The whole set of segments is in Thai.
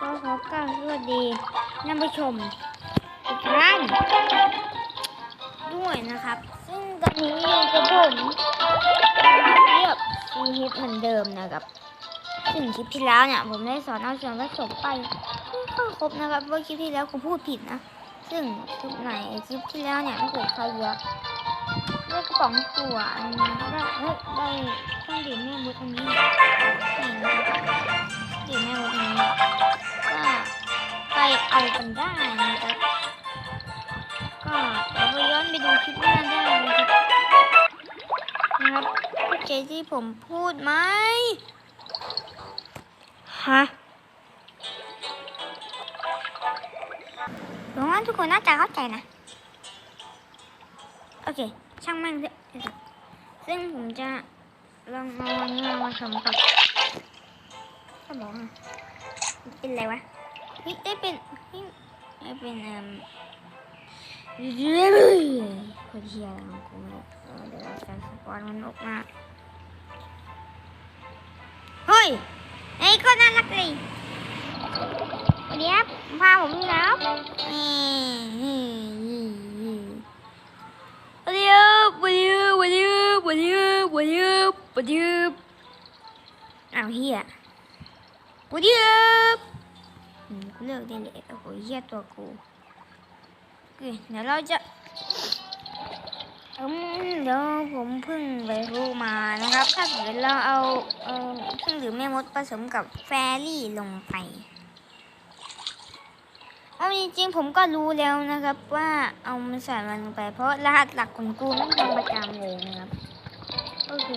ก็ขอกล่าวสวัสดีท่านผู้ชมทุกท่านด้วยนะครับ ซึ่งตอนนี้อยู่กับผมเรียบซีฮิปเหมือนเดิมนะครับซึ่งคลิปที่แล้วเนี่ยผมได้สอนเอาส่วนผสมไปไม่ค่อยครบนะครับเพราะคลิปที่แล้วผมพูดผิดนะ ซึ่งคลิปไหนคลิปที่แล้วเนี่ยถ้าเกิดใครเยอะ ได้กระป๋องตัวอันนี้ได้เฮ้ยได้เครื่องดื่มแม่มดอันนี้นี่นะครับดื่มแม่มดอันนี้ก็ไปเอากันได้นะครับ ก็เดี๋ยวไปย้อนไปดูคลิปหน้าได้นะครับนะครับเข้าใจที่ผมพูดไหมฮะหวังว่าทุกคนน่าจะเข้าใจนะ เค ช่างแม่งซึ่งผมจะลองเอาอันนี้มาผสมกับสมองอะเป็นอะไรวะเฮ้ยได้เป็นเฮ้ยได้เป็นเอ่อเรื่อยคนเฮียอะไรของกูเดี๋ยวเราจะสปอนมันออกมาเฮ้ยไอ้คนน่ารักเลยสวัสดีครับพาผมดูแล้วนี่ บสวัสดีครับอ้าวเฮียสวัสดีครับอืมกูเลิกได้เลยโอ้โหเฮียตัวกูโอเคเดี๋ยวเราจะอืมเดี๋ยวผมเพิ่งไปรู้มานะครับ ถ้าเกิดเราเอาเอ่อเครื่องดื่มแม่มดผสมกับแฟรี่ลงไปเอาจริงๆผมก็รู้แล้วนะครับว่าเอามันใส่มันลงไปเพราะรหัสหลักของกูนั่นทำประจำเลยนะครับ โอเค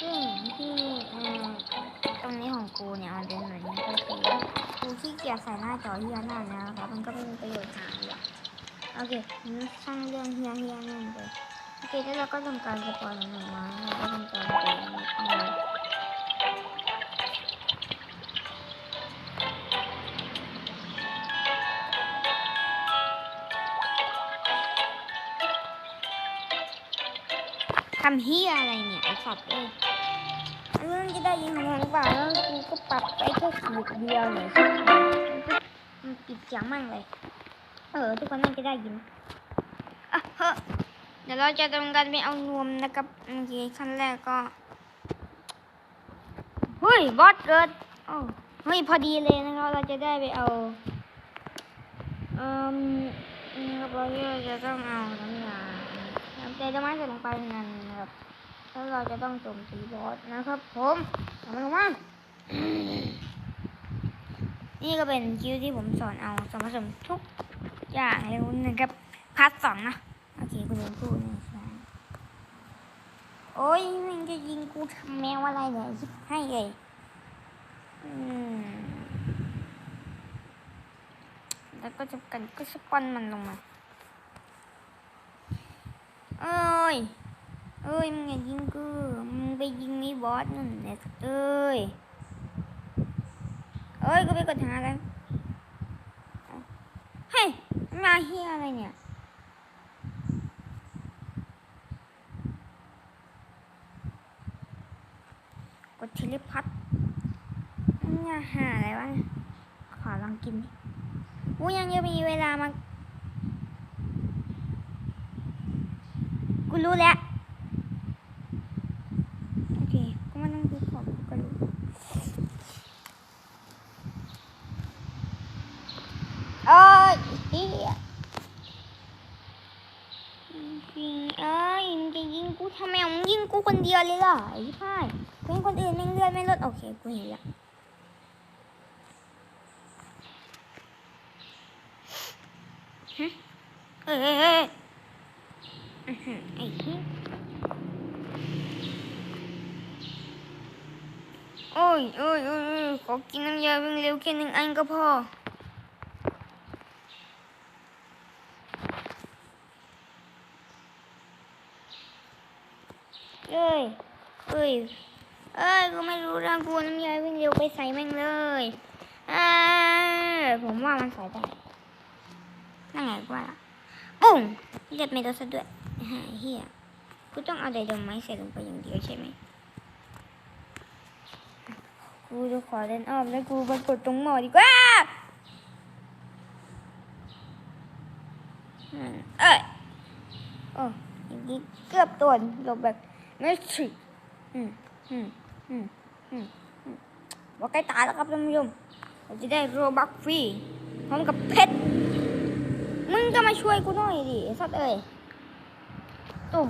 ซึ่งที่ตรงนี้ของกูเนี่ยมันเป็นแบบนี้ก็คือกูขี้เกียจใส่หน้าจอเฮียหน้านะครับมันก็ไม่มีประโยชน์หาเลยโอเคงั้นช่างเรื่องเฮียเฮียนั่นไปโอเคแล้วเราก็ทำการสปอยล์มันออกมาแล้วเราก็ทำการเปลี่ยนมันออกมาทำเฮียอะไรเนี่ย สัตว์เอ้ยเรื่องจะได้ยินของมันหรือเปล่าแล้วกูก็ปรับไปแค่ขีดเดียวเลยมันปิดเสียงมั่งเลย เออ ทุกคนน่าจะได้ยินอะเฮ้เดี๋ยวเราจะทำการไปเอานวมนะครับโอเคขั้นแรกก็เฮ้ยบอสเกิดโอ้เฮ้ยพอดีเลยนะครับเราจะได้ไปเอาอ่อนี่ครับเราจะต้องเอาน้ำยาน้ำใจดอกไม้ใส่ลงไปนั่นนะครับ แล้วเราจะต้องโจมตีบอสนะครับ ผมเอามันลงมานี่ก็เป็นคิวที่ผมสอนเอาส่วนผสมทุกอย่างเลยนะครับพาร์ทสองนะโอเคคุณลืมพูดนะโอ้ยมึงจะยิงกูทำแมวอะไรเนี่ยยิบให้เลยอืมแล้วก็จะกันก็สปอนมันลงมาเอ้ย เอ้ยมึงอย่ายิงกูมึงไปยิงไอ้บอสนั่นแหละเอ้ยเอ้ยก็ไปกดหากันเฮ้ยมาเฮียอะไรเนี่ยกดเทเลพัทเนี่ยหาอะไรวะขอลองกินดิอู้ยังจะมีเวลามากูรู้แล้ว โอเค ก็ไม่ต้องดูของกูก็รู้ เอ้ยเฮียยิงเอ้ยมึงจะยิงกูทำไมอะมึงยิง กูคนเดียวเลยเหรอไอ้พ่ายเพื่อนคนอื่นแม่งเลื่อดไม่ลดโอเคกูเห็นละฮะเอ้ยเอ้ยเออื้อหือไอ้เหี้ยโอ้ยโอ้ยโอ้ยโอ้ยขอกินน้ำยาวิ่งเร็วแค่หนึ่งอันก็พอ เอ้ยเอ้ย เอ้ยกูไม่รู้เรื่องกูน้ำยาวิ่งเร็วไปใส่แม่งเลยเอ้ยผมว่ามันใส่ได้นั่นไงกว่าละปุ้งเลือดไม่ลดซะด้วยหายเฮียกูต้องเอาไดโดไม้ใส่ลงไปอย่างเดียวใช่ไหมกูจะขอเล่นอ้อมแล้วกูไปกดตรงหมอดีกว่าเอ้ยโอ้ยเกือบตัวหลบแบบ ไม่ฉิอืมอืมอืมอืมอืมบอกใกล้ตายแล้วครับท่านผู้ชมเราจะได้โรบักฟรีพร้อมกับเพชร มึงก็มาช่วยกูหน่อยดิไอ้สัตว์เอ้ยตุ่ม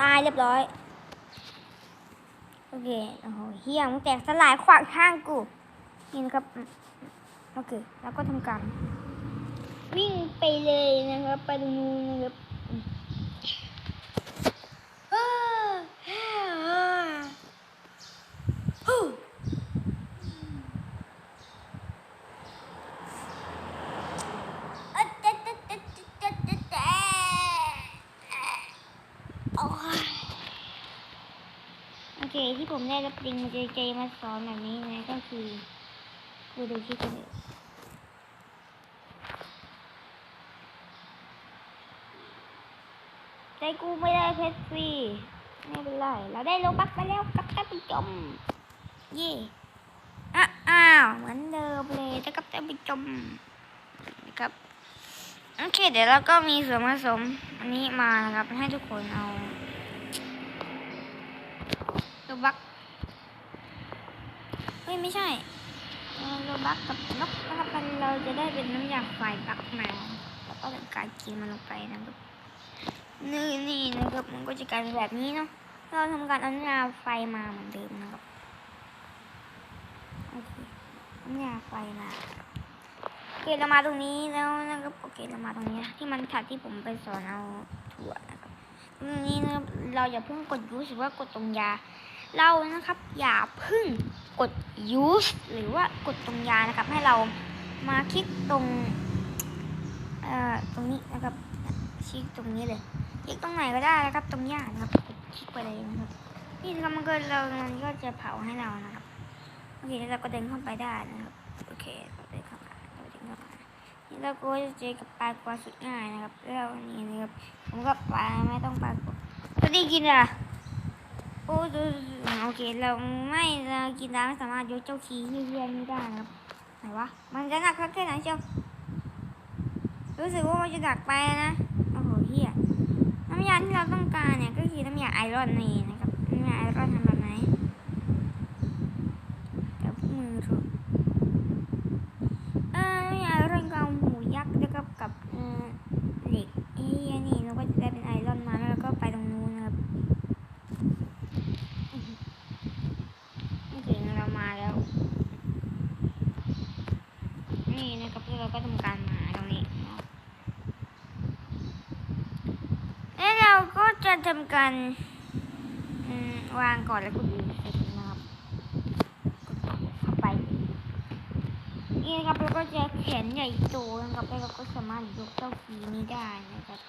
ตายเรียบร้อย โอเค โอ้โหเฮียมึงแตกสลายขวางทางกู นี่นะครับ โอเค แล้วก็ทำการวิ่งไปเลยนะครับ ไปตรงนู้นนะครับอืมอ้าวอ้าวอ้าวฮู้อะเจ๊ะเจ๊ะเจ๊ะเจ๊ะเจ๊ะเจ๊ะเจ๊ะโอ้ย โอเค ที่ผมได้รับดิงเจเจมาสอนแบบนี้นะก็คือกูดูคลิปกันเลยใจกูไม่ได้เพชรฟรีไม่เป็นไรเราได้โลบักไปแล้วกับท่านผู้ชมเย่อ้าวเหมือนเดิมเลยนะครับท่านผู้มนะครับโอเคเดี๋ยวเราก็มีส่วนผสมอันนี้มานะครับให้ทุกคนเอา โรบักเฮ้ยไม่ใช่เอ่อโรบักกับนกนะครับเราจะได้เป็นน้ำยาไฟบักมาแล้วก็ทำการกินมันลงไปนะครับนี่นี่นะครับมันก็จะกลายเป็นแบบนี้เนาะเราทำการเอาน้ำยาไฟมาเหมือนเดิมนะครับโอเคน้ำยาไฟมาโอเคเรามาตรงนี้แล้วนะครับโอเคเรามาตรงนี้นะที่มันถัดที่ผมไปสอนเอาถั่วนะครับตรงนี้นะครับเราอย่าเพิ่งกด use หรือว่ากดตรงยา เรานะครับอย่าพิ่งกด use หรือว่ากดตรงยานะครับ ให้เรามาคลิกตรงตรงนี้นะครับคลิกตรงนี้เลยคลิกตรงไหนก็ได้นะครับ ตรงยานะครับกดคลิกไปเลยนะครับนี่นะครับมันก็เรามันก็จะเผาให้เรานะครับโอเคแล้วเราก็เดินเข้าไปได้นะครับโอเคเราเดินเข้ามาเราเดินเข้ามานี่เราก็จะเจอกับปลากวาสุดง่ายนะครับแล้วนี่นะครับผมก็ปลาไม่ต้องปลากดก็ได้กินอะ โอ้ดูโอเคเราไม่เรากินแล้วไม่สามารถยกเจ้าคีที่เรียนได้นะครับไหนวะมันจะหนักแค่ไหนเชียวรู้สึกว่ามันจะหนักไปนะโอ้โหเฮียน้ำยาที่เราต้องการเนี่ยก็คือน้ำยาไอรอนนี่นะครับน้ำยาไอรอนทำบไหนเดี๋ยวพวกมือถูกเออน้ำยาไอรอนก็เอาหมูยักษ์แล้วก็กับเออ เหล็กเอ้ยนี่เราก็จะได้เป็นไอรอนมาแล้วเราก็ไปตรงนู้นนะครับนี่ถึงเรามาแล้ว นี่นะครับแล้วเรา ก็ทำการมาตรงนี้แล้วเราก็จะทำการวางก่อนแล้วก็ดึงเสร็จนะครับกดเข้าไปนี่นะครับเราก็จะแขนใหญ่โตนะครับแล้วเราก็สามารถยกเจ้าฟีนี้ได้นะครับ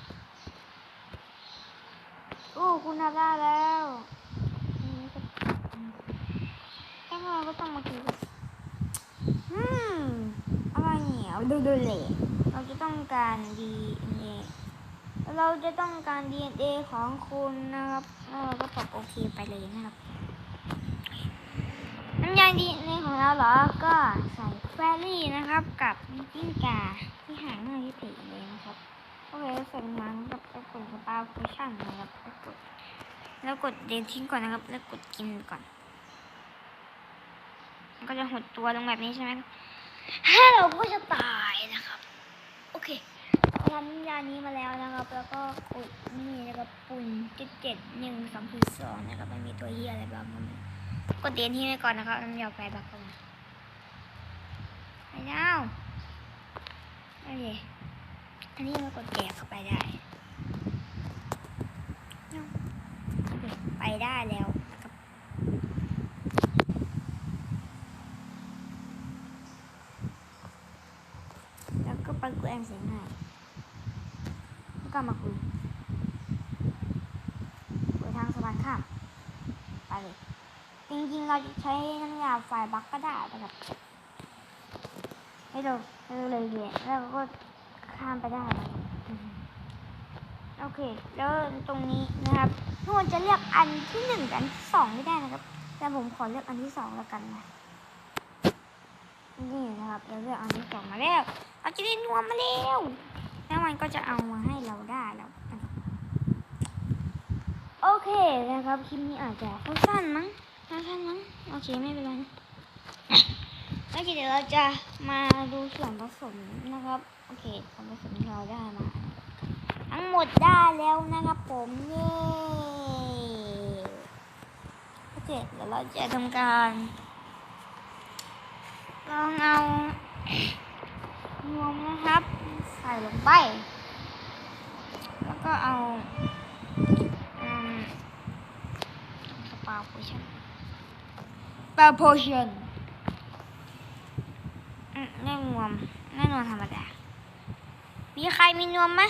โอ้คุณทำได้แล้วนี่ก็แค่เราก็ต้องมาถือแบบอืม อะไรเนี่ยดูดูเลยเราจะต้องการ DNA เราจะต้องการ DNA ของคุณนะครับเราก็ปรับโอเคไปเลยนะครับน้ำยาดีในของเราเหรอก็ใส่แฟรี่นะครับ กับจิ้งกาที่หางหน้าที่ติเลยนะครับโอเคใส่ลงมากับแล้วกดสปาคูชั่นนะครับแล้วกดแล้วกดเดนทิ้งก่อนนะครับ แล้วกดกินก่อนมันก็จะหดตัวลงแบบนี้ใช่ไหม ถ้าเราก็จะตายนะครับ โอเคทำน้ำยานี้มาแล้วนะครับ แล้วก็กดนี่นะครับปุ่นเจ็ดเจ็ดหนึ่งสองสี่สองนะครับมันมีตัวเฮียอะไรบ้างก็ไม่รู้กดเตียนที่ไว้ก่อนนะครับน้ำยาไฟบักเข้ามาไปแล้วโอเคอันนี้เรากดแจกเข้าไปได้ ไปได้แล้วนะครับแล้วก็ไปกูแอมเสียงง่ายแล้ วก็มาคุยคุยทางสะพานข้ามไปเลยจริงๆเราจะใช้น้ำยาไฟบักก็ได้นะครับให้เราให้เราเลยเลยแล้วก็ข้ามไปได้โอเค แล้วตรงนี้นะครับทุกคนจะเลือกอันที่หนึ่งกับอันที่สองไม่ได้นะครับ แต่ผมขอเลือกอันที่สองแล้วกันนะนี่นะครับเราเลือกเอาที่สองมาแล้ว เราจะได้นวมมาแล้วแล้วมันก็จะเอามาให้เราได้แล้วโอเคนะครับคลิปนี้อาจจะสั้นมั้งสั้นมั้งโอเคไม่เป็นไรนะโอเคเดี๋ยวเราจะมาดูส่วนผสมนะครับโอเคส่วนผสมที่เราได้มา ทั้งหมดได้แล้วนะครับผมเย้โอเคเดี๋ยวเราจะทำการลองเอา นวมนะครับ ใส่ลงไป แล้วก็เอาสปาโพชั่นสปาโพชั่นแน่นวมแน่นวมธรรมดา มีใครมีนวมไหม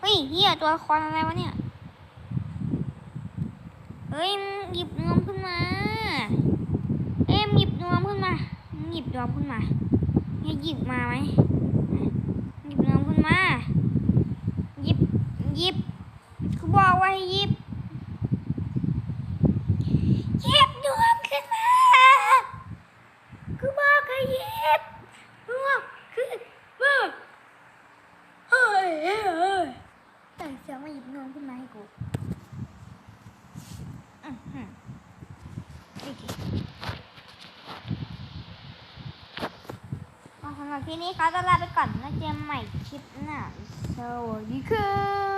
เฮ้ยเฮียตัวละครอะไรวะเนี่ย เฮ้ยหยิบนวมขึ้นมา เอ้ยมึงหยิบนวมขึ้นมา หยิบนวมขึ้นมา นี่หยิบมาไหมหยิบนวมขึ้นมาหยิบหยิบเขาบอกว่าให้หยิบ หยิบนวมขึ้นมา กูบอกให้หยิบนวมขึ้นมาเฮ้ยเฮ้ยเฮ้ยแต่เสียงมาหยิบนวมขึ้นมาให้กูอื้อหือโอเคเอาสำหรับ ทีนี้เขาจะลาไปก่อนแล้วเจอกันใหม่คลิปหน้าสวัสดีค่ะ